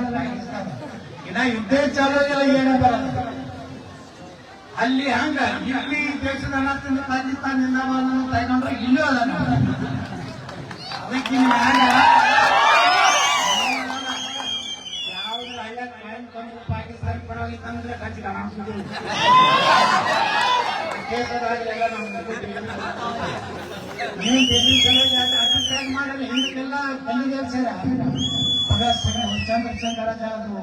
ಇನ್ನ ಯುದ್ಧ ಚಾಲೂ ಏನೇ ಬರಲ್ಲ. ಅಲ್ಲಿ ಹಂಗ, ಇಲ್ಲಿ ದೇಶದ ಹಣ ಪಾಕಿಸ್ತಾನದಿಂದ ತಗೊಂಡ್ರೆ ಇಲ್ಲೂ ಅದ ಅದಕ್ಕೆ ತಂದು ಪಾಕಿಸ್ತಾನ ಪರವಾಗಿತ್ತಂದ್ರೆ ಕಚ್ಚಿದ ಕೇಸರಾಗಲೆಲ್ಲ ನಮ್ಗೆ ನೀವು ಡೆಲ್ಲಿ ಸಲುವಾಗಿ ಅಟೆಂಡ್ ಮಾಡಲ್ಲ ಹಿಂದಕ್ಕೆಲ್ಲ ಅದು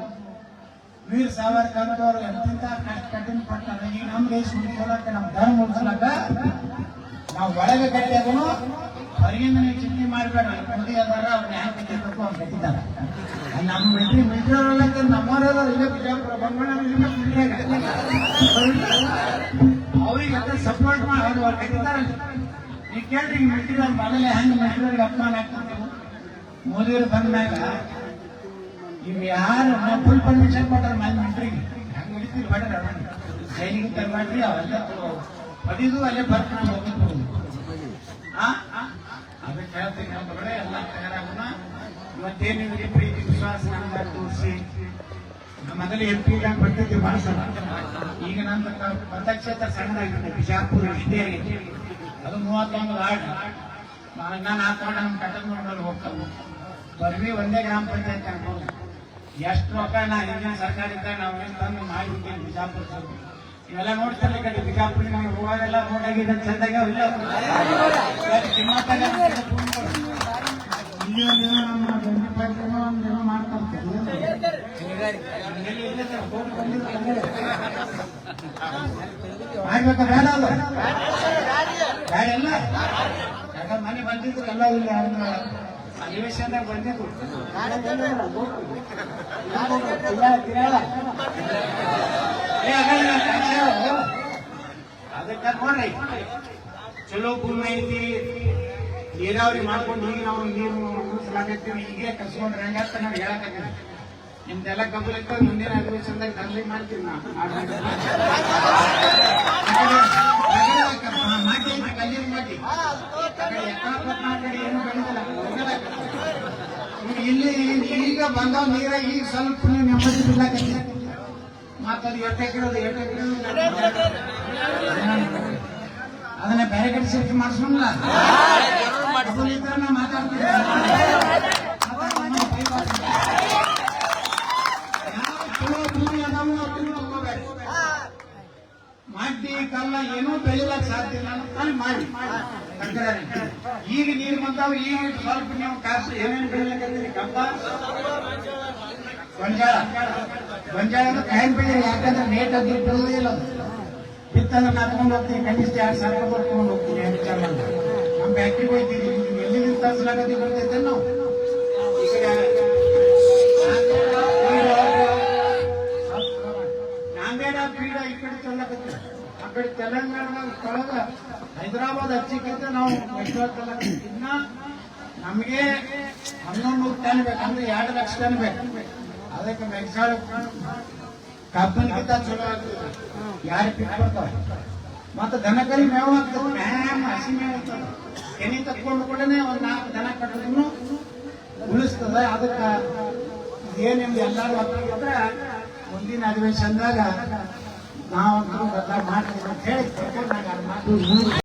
ವೀರ್ ಸಾವರ್ಕರ್ ಅವರು ಎಂತಿಂತ ಕಠಿಣ ಪಟ್ಟಾರ ಈಗ ನಮ್ಮ ದೇಶ ಉಳಿಸ್ಕೊಳಕ್ಕೆ ನಮ್ಮ ಧರ್ಮ ಉಳಿಸ್ಲಕ್ಕ ನಾವು ಒಳಗೆ ಕಟ್ಟಿದನು ಹೊರಗಿಂದ ನೀವು ಚಿಂತೆ ಮಾಡಬೇಡ ಮೋದಿ ಅದಾರ ಅವ್ರನ್ನ ಹ್ಯಾಂಗ ಕಟ್ಟಿರ್ಬೇಕು ಅವ್ರು ಕಟ್ಟಿದ್ದಾರೆ ಅಲ್ಲಿ ನಮ್ಮ ಮಿಲಿಟರಿ ಮಿಲಿಟರಿ ಅವರಲ್ಲ ನಮ್ಮವರ ಇಲ್ಲೇ ಬಿಜಾಪುರ ಇಲ್ಲೇ ಅವ್ರಿಗೆ ಸಪೋರ್ಟ್ ಮಾಡಿ ಅವ್ರು ಅವ್ರು ಕಟ್ಟಿದಾರಲ್ಲ ಈಗ ಕೇಳ್ರಿ ಈಗ ಅವ್ರ ಮೊದಲೇ ಹೆಂಗ್ ಮಿಲಿಟರಿಗೆ ಅಪಮಾನ ಆಗ್ತಿದ್ದೆವು ಮೋದಿಯವರು ಬಂದಾಗ ಇವ್ ಯಾರು ಫುಲ್ ಪರ್ಮಿಷನ್ ಕೊಟ್ಟಾರ ಮನೆ ಮೆಟ್ರಿಗೆ ಹೆಂಗ್ ಹೊಡಿತೀರಿ ಬೇಡ ಸೈನಿಕ ಮಾಡ್ರಿ, ಅವೆಲ್ಲ ಹೊಡಿದು ಅಲ್ಲೇ ಬರ್ಕೊಂಡು ಹೋಗಿದ್ದು ಹಾ? ಅದಕ್ಕೆ ಹೇಳ್ತೀನಿ ಒಬ್ಬರೇ ಎಲ್ಲ ತಯಾರಾಗೋಣ ಇವತ್ತೇನಿದ್ರಿ ಪ್ರೀತಿ, ವಿಶ್ವಾಸ ನಮ್ಗೆ ತೋರಿಸಿ. ಮೊದಲು ಎಂ ಪಿ ಬರ್ತಿದ್ವಿ ಭಾಳ ಸಲ. ಈಗ ನನ್ನ ಮತಕ್ಷೇತ್ರ ಸಣ್ಣದಾಗಿದೆ ಬಿಜಾಪುರ ಇಷ್ಟೇ ಆಗೈತಿ ಅದು ಮೂವತ್ತೊಂದು ವಾರ್ಡ್. ನಾನು ಹಾಕೊಂಡು ನಮ್ಮ ಕಟ್ಟದ ನೋಡಲು ಹೋಗ್ತಾವೆ ಬರ್ವಿ ಒಂದೇ ಗ್ರಾಮ ಪಂಚಾಯತ್ ಅನ್ಬೋದು. ಎಷ್ಟು ರೊಕ್ಕ ನಾ ಹಿಂದಿನ ಸರ್ಕಾರ ಇದ್ದಾಗ ನಾವು ಏನು ತಂದು ಮಾಡಿ ಬಿಜಾಪುರ ಸರ್ ಇವೆಲ್ಲ ನೋಡ್ತಾರೆ ಕಡೆ ಬಿಜಾಪುರ ನಾವು ಹೋಗಾಗೆಲ್ಲ ನೋಡಾಗಿದೆ ಚಂದಾಗ ಇಲ್ಲ. ನಮ್ಮ ಗಂಜಿ ಒಂದಿನ ಬೇಡ ಅಲ್ಲ ಬೇಡ ಎಲ್ಲ ಯಾಕಂದ್ರೆ ಮನೆ ಬಂದಿದ್ರು ಎಲ್ಲ ಇಲ್ಲ ಅಧಿವೇಶನದಾಗ ಬಂದಿದ್ರು. ಅದಕ್ಕೆ ನೋಡ್ರಿ ಚಲೋ ಭೂಮಿ ಐತಿ ನೀರಾವರಿ ಮಾಡ್ಕೊಂಡು ಹೋಗಿ ನಾವು ನೀರು ಉಳಿಸಲಾಗತ್ತೀವಿ ಹೀಗೆ ಕಸ್ಕೊಂಡ್ರೆ ಹೆಂಗಂತ ನಾವು ಹೇಳಕ್ಕಾಗಿಲ್ಲ ನಿಮ್ದೆಲ್ಲ ಕಬ್ಬು ಲೆಕ್ಕ ಮುಂದಿನ ಅಧಿವೇಶನದಾಗ ದಂಧೆ ಮಾಡ್ತೀವಿ ನಾವು ಐತಿ ಕಲ್ಲಿನ ಮಾಡಿ ಕಡೆ ಏನು ಬೆಳೆದಿಲ್ಲ ಇಲ್ಲಿ ಈಗ ಬಂದ ನೀರ ಈಗ ಸ್ವಲ್ಪ ನೆಮ್ಮದಿ ಬಿಡ್ಲಾಕತ್ತಿ ಮತ್ತದು ಎಟ್ಟು ಎಕರೆ ಎಟ್ಟು ಎಕರೆ ಅದನ್ನ ಬೇರೆ ಕಡೆ ಶಿಫ್ಟ್ ಮಾಡಿಸೋಣ ಮಾತಾಡ್ತೀನಿ ಅದನ್ನ ತಗೋಬೇಡಿ. ಮಡ್ಡಿ ಕಲ್ಲ ಏನೂ ಬೆಳಿಲಕ್ ಸಾಧ್ಯ ಇಲ್ಲ ಅಂತ ಮಾಡಿ. ಈಗ ನೀರು ಬಂದಾವ ಈಗ ಸ್ವಲ್ಪ ನೀವು ಕಾಸು ಏನೇನು ಬೆಳಿಲಕತ್ತೀರಿ ಕಬ್ಬ ಗೊಂಜಾಳ ಗೊಂಜಾಳ ಕಾಯಿನ್ ಬೆಳೆ ಯಾಕಂದ್ರೆ ರೇಟ್ ಅದು ಇಲ್ಲ ಬಿತ್ತಂದ್ರೆ ನಾತ್ಕೊಂಡು ಹೋಗ್ತೀನಿ ಕನಿಷ್ಠ ಎರಡು ಸಾವಿರ ಬರ್ಕೊಂಡು ಹೋಗ್ತೀನಿ ಮಾಡಿ ನಮ್ಮ ಫ್ಯಾಕ್ಟ್ರಿಗೆ ಹೋಗ್ತೀವಿ ಎಲ್ಲಿ ತರಿಸ್ಲಾಗತ್ತಿ ಬರ್ತೈತೆ ನಾವು? ಈ ಈ ಕಡೆ ಚೆಲ್ಲಕತ್ತಿ. ಆ ಕಡೆ ತೆಲಂಗಾಣದಾಗ ಹೈದರಾಬಾದ್ ಹಚ್ಚಿಕ್ಕಿಂತ ನಾವು ಮೆಟ್ರೋ ಚೆಲ್ಲಕತ್ತಿ. ಇನ್ನ ನಮಗೆ ಹನ್ನೊಂದು ನೂರು ಟನ್ ಬೇಕು ಅಂದ್ರೆ ಎರಡು ಲಕ್ಷ ಟನ್ ಬೇಕು. ಅದಕ್ಕೆ ಕಬ್ಬನ್ಗಿಂತ ಚಲೋ ಯಾರು ಪಿಕ್ ಬರ್ತಾವ ಮತ್ತೆ ದನಕರಿ ಮೇವು ಮ್ಯಾಮ್ ಹಸಿ ಮೇವು ಆಗ್ತದೆ. ಎಣ್ಣೆ ತಕ್ಕೊಂಡು ಕೂಡನೆ ಒಂದ್ ನಾಲ್ಕು ದನ ಕಟ್ಟಿದ್ರು ಉಳಿಸ್ತದ. ಅದಕ್ಕೆ ಏನ್ ನಿಮ್ದು ಎಲ್ಲಾರು ಒಪ್ಪಿದ್ರೆ ಮುಂದಿನ ಅಧಿವೇಶನದಾಗ ನಾವು ಬದಲಾವಣೆ ಮಾಡ್ತೀವಿ ಅಂತ ಹೇಳಿ.